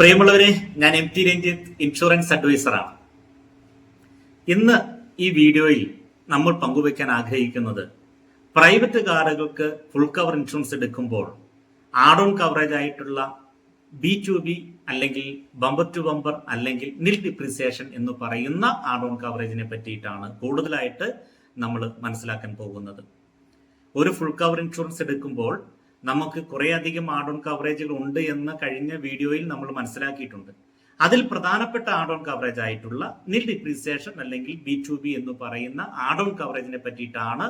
പ്രിയമുള്ളവരെ ഞാൻ M T Ranjith insurance അഡ്വൈസറാണ് ഇന്ന് ഈ വീഡിയോയിൽ നമ്മൾ പങ്കുവയ്ക്കാൻ ആഗ്രഹിക്കുന്നത് പ്രൈവറ്റ് കാറുകൾക്ക് ഫുൾ കവർ ഇൻഷുറൻസ് എടുക്കുമ്പോൾ ആഡ് ഓൺ കവറേജ് ആയിട്ടുള്ള ബി ടു ബി അല്ലെങ്കിൽ ബമ്പർ ടു ബമ്പർ അല്ലെങ്കിൽ നിൽ ഡിപ്രിസിയേഷൻ എന്ന് പറയുന്ന ആഡ് ഓൺ കവറേജിനെ പറ്റിയിട്ടാണ് കൂടുതലായിട്ട് നമ്മൾ മനസ്സിലാക്കാൻ പോകുന്നത്. ഒരു ഫുൾ കവർ ഇൻഷുറൻസ് എടുക്കുമ്പോൾ നമുക്ക് കുറേയധികം ആഡ് ഓൺ കവറേജുകൾ ഉണ്ട് എന്ന് കഴിഞ്ഞ വീഡിയോയിൽ നമ്മൾ മനസ്സിലാക്കിയിട്ടുണ്ട്. അതിൽ പ്രധാനപ്പെട്ട ആഡ് ഓൺ കവറേജ് ആയിട്ടുള്ള നിൽ ഡിപ്രീസിയേഷൻ അല്ലെങ്കിൽ ബി ടു ബി എന്ന് പറയുന്ന ആഡ് ഓൺ കവറേജിനെ പറ്റിയിട്ടാണ്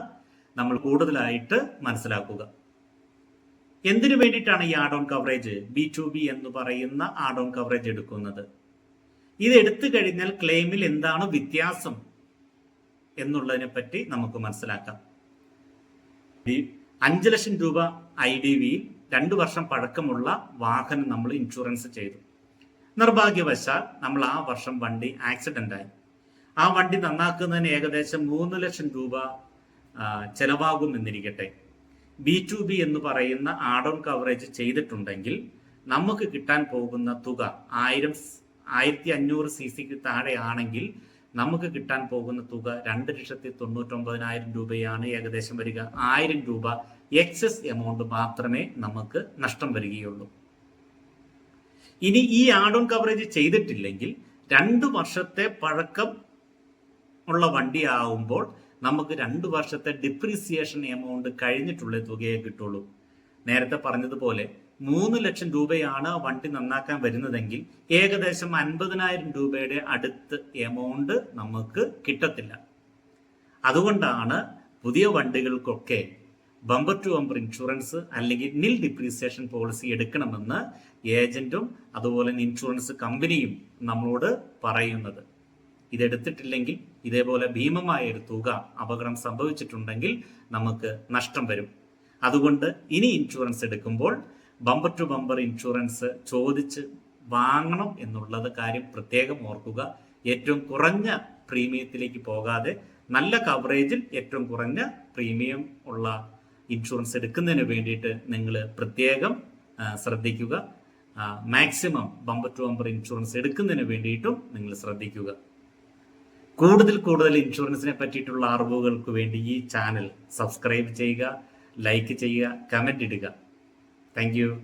നമ്മൾ കൂടുതലായിട്ട് മനസ്സിലാക്കുക. എന്തിനു വേണ്ടിയിട്ടാണ് ഈ add on coverage B to B എന്ന് പറയുന്ന ആഡ് ഓൺ കവറേജ് എടുക്കുന്നത്? ഇത് എടുത്തു കഴിഞ്ഞാൽ ക്ലെയിമിൽ എന്താണ് വ്യത്യാസം എന്നുള്ളതിനെ പറ്റി നമുക്ക് മനസ്സിലാക്കാം. അഞ്ച് ലക്ഷം രൂപ ഐ ഡി വിയിൽ രണ്ടു വർഷം പഴക്കമുള്ള വാഹനം നമ്മൾ ഇൻഷുറൻസ് ചെയ്തു. നിർഭാഗ്യവശാൽ നമ്മൾ ആ വർഷം വണ്ടി ആക്സിഡന്റ് ആയി. ആ വണ്ടി നന്നാക്കുന്നതിന് ഏകദേശം മൂന്ന് ലക്ഷം രൂപ ചെലവാകും എന്നിരിക്കട്ടെ. ബി ടു ബി എന്ന് പറയുന്ന ആഡ് ഓൺ കവറേജ് ചെയ്തിട്ടുണ്ടെങ്കിൽ നമുക്ക് കിട്ടാൻ പോകുന്ന തുക ആയിരം ആയിരത്തി അഞ്ഞൂറ് സി സിക്ക് താഴെയാണെങ്കിൽ നമുക്ക് കിട്ടാൻ പോകുന്ന തുക രണ്ട് ലക്ഷത്തി തൊണ്ണൂറ്റൊമ്പതിനായിരം രൂപയാണ് ഏകദേശം വരിക. ആയിരം രൂപ എക്സസ് എമൗണ്ട് മാത്രമേ നമുക്ക് നഷ്ടം വരികയുള്ളൂ. ഇനി ഈ ആഡ് ഓൺ കവറേജ് ചെയ്തിട്ടില്ലെങ്കിൽ രണ്ട് വർഷത്തെ പഴക്കം ഉള്ള വണ്ടി ആവുമ്പോൾ നമുക്ക് രണ്ട് വർഷത്തെ ഡിപ്രീസിയേഷൻ എമൗണ്ട് കഴിഞ്ഞിട്ടുള്ള തുകയെ കിട്ടുള്ളൂ. നേരത്തെ പറഞ്ഞതുപോലെ മൂന്ന് ലക്ഷം രൂപയാണ് വണ്ടി നന്നാക്കാൻ വരുന്നതെങ്കിൽ ഏകദേശം അൻപതിനായിരം രൂപയുടെ അടുത്ത് എമൗണ്ട് നമുക്ക് കിട്ടത്തില്ല. അതുകൊണ്ടാണ് പുതിയ വണ്ടികൾക്കൊക്കെ ബമ്പർ ടു ബമ്പർ ഇൻഷുറൻസ് അല്ലെങ്കിൽ നിൽ ഡിപ്രീസിയേഷൻ പോളിസി എടുക്കണമെന്ന് ഏജന്റും അതുപോലെ ഇൻഷുറൻസ് കമ്പനിയും നമ്മളോട് പറയുന്നത്. ഇതെടുത്തിട്ടില്ലെങ്കിൽ ഇതേപോലെ ഭീമമായ ഒരു തുക അപകടം സംഭവിച്ചിട്ടുണ്ടെങ്കിൽ നമുക്ക് നഷ്ടം വരും. അതുകൊണ്ട് ഇനി ഇൻഷുറൻസ് എടുക്കുമ്പോൾ ബമ്പർ ടു ബമ്പർ ഇൻഷുറൻസ് ചോദിച്ച് വാങ്ങണം എന്നുള്ളത് കാര്യം പ്രത്യേകം ഓർക്കുക. ഏറ്റവും കുറഞ്ഞ പ്രീമിയത്തിലേക്ക് പോകാതെ നല്ല കവറേജിൽ ഏറ്റവും കുറഞ്ഞ പ്രീമിയം ഉള്ള ഇൻഷുറൻസ് എടുക്കുന്നതിന് വേണ്ടിയിട്ട് നിങ്ങൾ പ്രത്യേകം ശ്രദ്ധിക്കുക. Maximum bumper to bumper insurance എടുക്കുന്നതിന് വേണ്ടിയിട്ടും നിങ്ങൾ ശ്രദ്ധിക്കുക. കൂടുതൽ കൂടുതൽ ഇൻഷുറൻസിനെ പറ്റിയിട്ടുള്ള അറിവുകൾക്ക് വേണ്ടി ഈ ചാനൽ സബ്സ്ക്രൈബ് ചെയ്യുക ലൈക്ക് ചെയ്യുക കമന്റ് ഇടുക. Thank you.